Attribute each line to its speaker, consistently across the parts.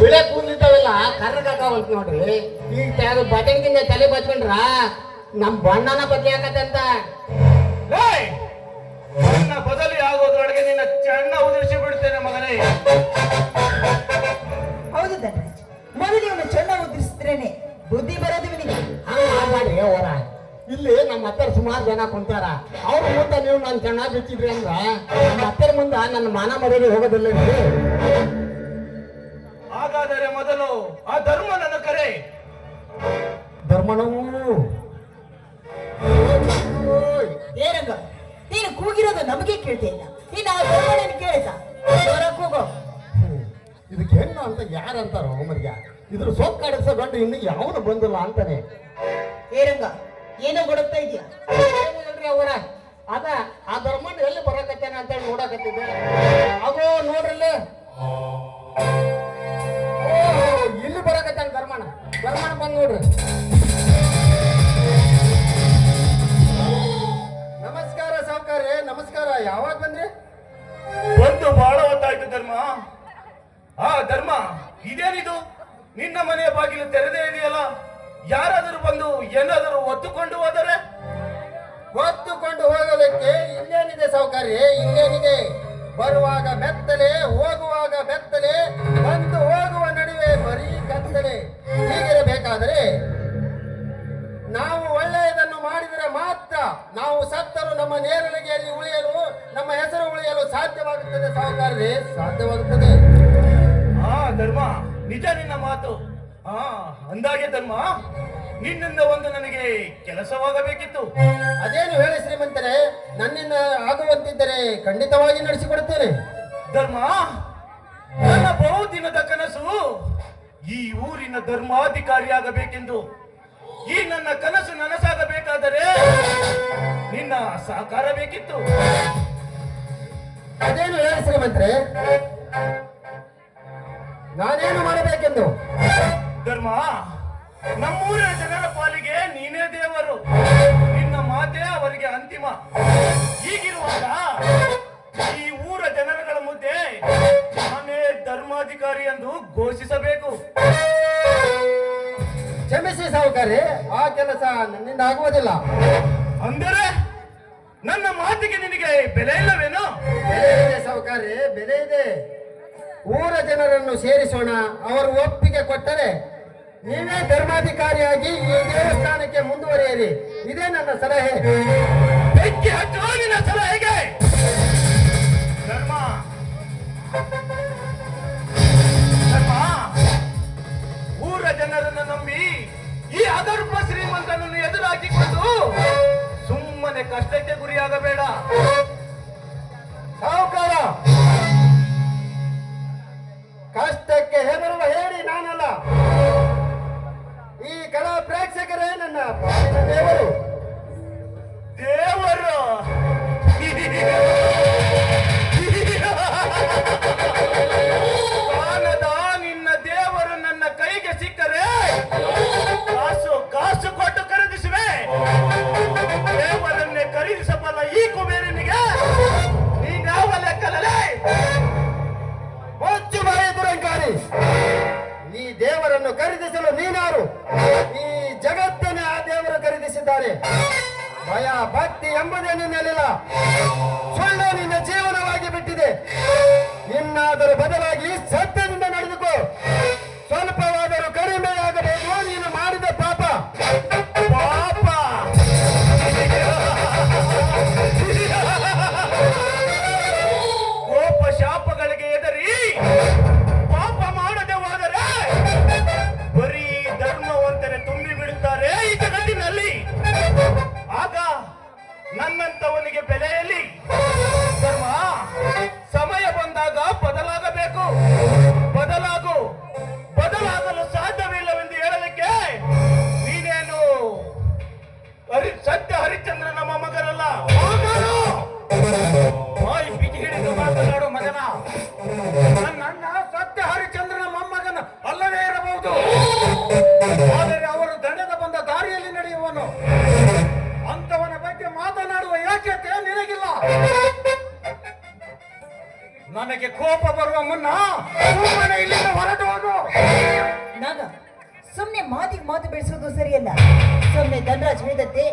Speaker 1: ಬಿಳೆ ಕೂದಲಿದ್ದಾವೆಲ್ಲ ಕರ್ರಗಾಗವಲ್ತು ನೋಡ್ರಿ. ಈಗ ಯಾರು ಬಟನ್ಗಿಂತ ತಲೆ ಬಚ್ಕೊಂಡ್ರ ನಮ್ ಬಣ್ಣನ ಬದ್ಲಿ ಆಕತ್ತಂತ
Speaker 2: ಅಂತ. ನನ್ನ ಬದಲಿ ಆಗೋದ್ರೊಳಗೆ ನಿನ್ನ ಚೆನ್ನ ಉದುರಿಸಿ ಬಿಡ್ತೇನೆ ಮಗನೇ.
Speaker 3: ಹೌದು ಧನರಾಜ್ ಮೊದಲು ಇವನು ಚೆನ್ನ ಉದ್ರಿಸಿದ್ರೇನೆ ಬುದ್ಧಿ ಬರೋದು ನಿನಗೆ
Speaker 1: ಹಂಗ ಹೋರ ಇಲ್ಲಿ ನಮ್ಮ ಅತ್ತರ್ ಸುಮಾರು ಜನ ಕುಂತಾರ. ಅವ್ರ ಮುಂದೆ ನೀವು ನನ್ನ ಚೆನ್ನಾಗಿ ಬಿಚ್ಚಿದ್ರಿ ಅಂದ್ರ ನಮ್ಮ ಅತ್ತರ್ ಮುಂದೆ ನನ್ನ ಮಾನ ಮರ್ಯಾದೆ ಹೋಗೋದಿಲ್ಲ ರೀ
Speaker 2: ಹಾಗಾದರೆ ಮೊದಲು ಆ ಧರ್ಮನನ್ನು ಕರೆ.
Speaker 1: ಧರ್ಮನವೂ.
Speaker 3: ಏನಂಗ ನೀನು ಕೂಗಿರೋದು ನಮಗೆ ಕೇಳ್ತಾ ಇಲ್ಲ. ನೀನು ಆ ಧರ್ಮನ ಜೋರ ಕೂಗೋ.
Speaker 1: ಇದಕ್ಕೆ ಹೆಣ್ಣು ಅಂತ ಯಾರು ಅಂತಾರೋ ಮರ್ಯ ಇದ್ರ ಸೋಪ್ ಕಾಡಿಸ ಗಂಡು ಇನ್ನು ಯಾವನು ಬಂದಿಲ್ಲ ಅಂತಾನೆ.
Speaker 3: ಏರಂಗ ಏನೋ ಗೊಡುತ್ತಾ ಇದೆಯಾ?
Speaker 1: ಅವರ? ಅದ ಆ ಧರ್ಮ ಎಲ್ಲಿ ಬರಕತ್ತೇನೆ ಅಂತ ಹೇಳಿ ನೋಡಕತ್ತಿದ್ದೆ. ನಮಸ್ಕಾರ ಸಾವುಕಾರ್ರೆ ನಮಸ್ಕಾರ. ಯಾವಾಗ ಬಂದ್ರಿ?
Speaker 2: ಒಂದು ಬಹಳ ಹೊತ್ತಾಯ್ತು ಧರ್ಮ. ಆ ಧರ್ಮ ಇದೇನಿದು? ನಿನ್ನ ಮನೆಯ ಬಾಗಿಲು ತೆರೆದೇ ಇದೆಯಲ್ಲ? ಯಾರಾದರೂ ಬಂದು ಏನಾದರೂ ಒತ್ತುಕೊಂಡು ಹೋದರೆ?
Speaker 1: ಹೊತ್ತುಕೊಂಡು ಹೋಗಲಿಕ್ಕೆ ಇಲ್ಲೇನಿದೆ ಸಾವುಕಾರ್ಯ ಇಲ್ಲೇನಿದೆ ಬರುವಾಗ ಬೆತ್ತಲೆ ಹೋಗುವಾಗ ಬೆತ್ತಲೆ ಸಾಧ್ಯವಾಗುತ್ತದೆ ಸಾಹುಕಾರ್ರೆ ಸಾಧ್ಯವಾಗುತ್ತದೆ.
Speaker 2: ಆ ಧರ್ಮ ನಿಜ ನಿನ್ನ ಮಾತು. ಆ ಅಂದಾಗೆ ಧರ್ಮ ನಿನ್ನಿಂದ ಒಂದು ನನಗೆ ಕೆಲಸವಾಗಬೇಕಿತ್ತು.
Speaker 1: ಅದೇನು ಹೇಳಿ ಶ್ರೀಮಂತರೇ? ನನ್ನಿಂದ ಆಗುವಂತಿದ್ದರೆ ಖಂಡಿತವಾಗಿ ನಡೆಸಿಕೊಡುತ್ತೇನೆ.
Speaker 2: ಧರ್ಮ ನನ್ನ ಬಹುದಿನದ ಕನಸು ಈ ಊರಿನ ಧರ್ಮಾಧಿಕಾರಿಯಾಗಬೇಕೆಂದು. ಈ ನನ್ನ ಕನಸು ನನಸಾಗಬೇಕಾದರೆ ನಿನ್ನ ಸಹಕಾರ ಬೇಕಿತ್ತು.
Speaker 1: ಅದೇನು ಹೇಳಿ ಶ್ರೀಮಂತ್ರೆ ನಾನೇನು ಮಾಡಬೇಕೆಂದು?
Speaker 2: ಧರ್ಮ ನಮ್ಮೂರ ಜನರ ಪಾಲಿಗೆ ನೀನೇ ದೇವರು. ನಿನ್ನ ಮಾತೇ ಅವರಿಗೆ ಅಂತಿಮ. ಹೀಗಿರುವಾಗ ಈ ಊರ ಜನರಗಳ ಮುಂದೆ ನಾನೇ ಧರ್ಮಾಧಿಕಾರಿ ಎಂದು ಘೋಷಿಸಬೇಕು.
Speaker 1: ಕ್ಷಮಿಸಿ ಸಾವುಕಾರಿ ಆ ಕೆಲಸ ನನ್ನಿಂದ ಆಗುವುದಿಲ್ಲ.
Speaker 2: ಅಂದರೆ? ನನ್ನ ಮಾತಿಗೆ ನಿನಗೆ ಬೆಲೆ ಇಲ್ಲವೇನು?
Speaker 1: ಬೆಲೆ ಇದೆ ಸಾವುಕಾರಿ ಬೆಲೆ ಇದೆ. ಊರ ಜನರನ್ನು ಸೇರಿಸೋಣ ಅವರು ಒಪ್ಪಿಗೆ ಕೊಟ್ಟರೆ ನೀವೇ ಧರ್ಮಾಧಿಕಾರಿಯಾಗಿ ಈ ದೇವಸ್ಥಾನಕ್ಕೆ ಮುಂದುವರಿಯಿರಿ. ಇದೇ ನನ್ನ ಸಲಹೆ.
Speaker 2: ಬೆಂಕಿ ಹಚ್ಚುವ ನಿನ್ನ ಸಲಹೆಗೆ. ಧರ್ಮ ಧರ್ಮ.
Speaker 1: ಖರೀದಿಸಿದ್ದಾರೆ ಭಯ ಭಕ್ತಿ ಎಂಬುದೇ ನಿನ್ನಲ್ಲಿಲ್ಲ. ಸುಳ್ಳು ನಿನ್ನ ಜೀವನವಾಗಿ ಬಿಟ್ಟಿದೆ. ಇನ್ನಾದರೂ ಬದಲಾಗಿ ಸತ್ಯದಿಂದ ಬದಲಾಗು,
Speaker 2: ಬದಲಾಗಲು ಸಾಧ್ಯವಿಲ್ಲವೆಂದು ಹೇಳಲಿಕ್ಕೆ ನೀನೇನು ಹರಿ, ಸತ್ಯ ಹರಿಚಂದ್ರ ನಮ್ಮ ಮಗನಲ್ಲ? ಬಾಯಿ ಬಿಗಿ ಹಿಡಿದು ಮಾತನಾಡು ಮಗನ. ನನ್ನ ಸತ್ಯ ಹರಿಶ್ಚಂದ್ರನ ಮೊಮ್ಮಗನ ಅಲ್ಲವೇ ಇರಬಹುದು.
Speaker 3: ಆದರೆ ಅವರು ದಂಡದ ಬಂದ ದಾರಿಯಲ್ಲಿ ನಡೆಯುವನು. ಅಂತವನ ಬಗ್ಗೆ ಮಾತನಾಡುವ ಯಾಕೆ ನಿನಗಿಲ್ಲ.
Speaker 2: ನನಗೆ ಕೋಪ ಬರುವ ಮುನ್ನ ಸುಮ್ಮನೆ ಇಲ್ಲಿಂದ ಹೊರಟು ಹೋಗು. ನಾಗ ಸುಮ್ಮನೆ ಮಾತಿಗೆ ಮಾತು ಬೆಳೆಸೋದು ಸರಿಯಲ್ಲ. ಸುಮ್ಮನೆ ಧನರಾಜ್ ವೇದತ್ತೆ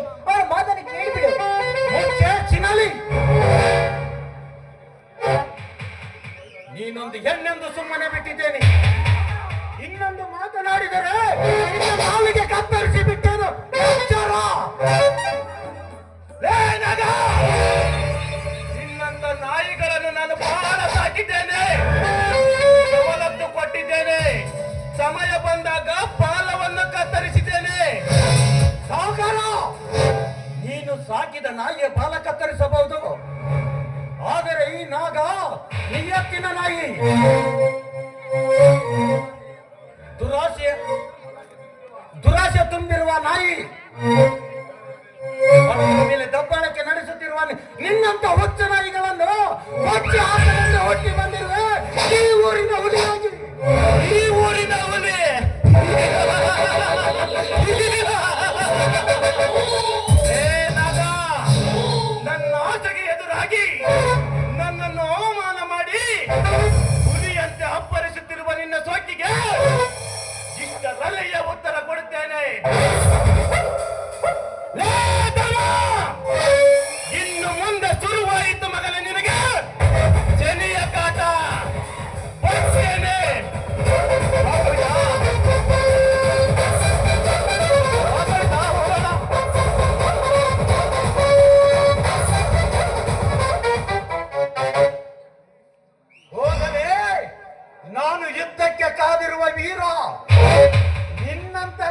Speaker 2: ಸಾಕಿದ ನಾಯಿಯ ಬಾಲ ಕತ್ತರಿಸಬಹುದು ಆದರೆ ಈ ನಾಗ ನಿಯತ್ತಿನ ನಾಯಿ. ಪ್ರಶ್ನೆಗೆ ಉತ್ತರ ಕೊಡುತ್ತೇನೆ.